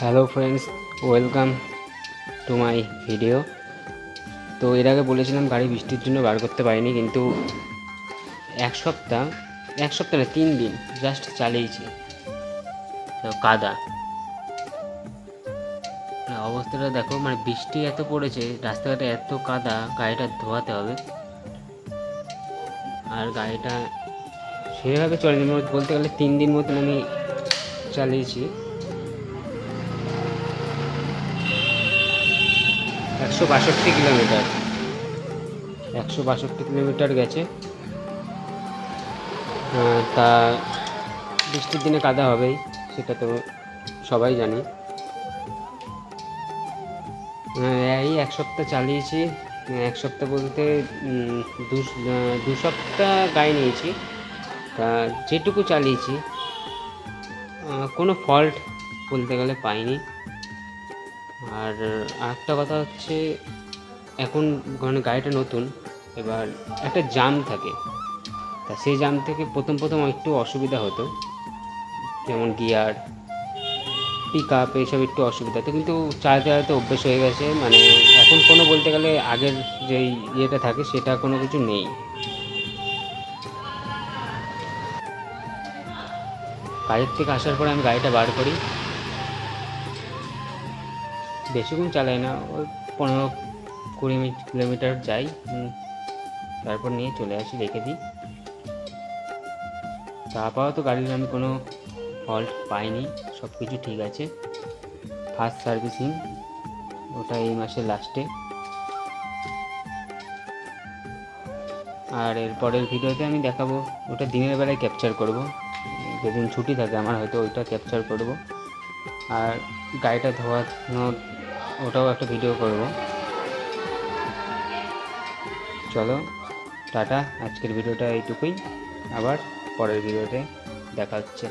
Hello friends welcome to my video তো এর আগে বলেছিলাম গাড়ি বৃষ্টির জন্য বার করতে পারিনি, কিন্তু এক সপ্তাহ এক সপ্তাহ না, তিন দিন জাস্ট চালিয়েছি। কাদা। মানে অবস্থাটা দেখো মানে বৃষ্টি এত পড়েছে, রাস্তাঘাটে এত কাদা, গাড়িটা ধোয়াতে হবে। আর গাড়িটা সেভাবে চলেনি মানে বলতে গেলে তিন দিন মতন আমি চালিয়েছি। একশো বাষট্টি কিলোমিটার। একশো বাষট্টি কিলোমিটার গেছে। তা বৃষ্টির দিনে কাদা হবেই, সেটা তো সবাই জানি। এই এক সপ্তাহ চালিয়েছি, এক সপ্তাহ বলতে দু সপ্তাহ গাড়ি নিয়েছি। তা যেটুকু চালিয়েছি কোনো ফল্ট বলতে গেলে পাইনি। আর একটা কথা হচ্ছে, এখন মানে গাড়িটা নতুন, এবার একটা জাম থাকে। তা সেই জাম থেকে প্রথম প্রথম একটু অসুবিধা হতো, যেমন গিয়ার পিক আপ এইসব একটু অসুবিধা হতো, কিন্তু চালাতে চালাতে অভ্যেস হয়ে গেছে মানে এখন কোনো বলতে গেলে আগের যেই ইয়েটা থাকে, সেটা কোনো কিছু নেই। কাজের থেকে আসার পরে আমি গাড়িটা বার করি। বেশিক্ষণ চালাই না, ওই পনেরো কুড়ি কিলোমিটার যাই তারপর নিয়ে চলে আসি, রেখে দিই। তা আপাতত গাড়ির, আমি কোনো ফল্ট পাইনি সব কিছু ঠিক আছে। ফার্স্ট সার্ভিসিং ওটা এই মাসের লাস্টে আর এর পরের ভিডিওতে আমি দেখাবো, ওটা দিনের বেলায় ক্যাপচার করব। যেদিন ছুটি থাকে, আমার হয়তো ওইটা ক্যাপচার করব। আর গাড়িটা ধোয়ানোর ওটাও একটা ভিডিও করব। চলো, টাটা, আজকের ভিডিওটা এইটুকুই। আবার পরের ভিডিওতে দেখা হচ্ছে।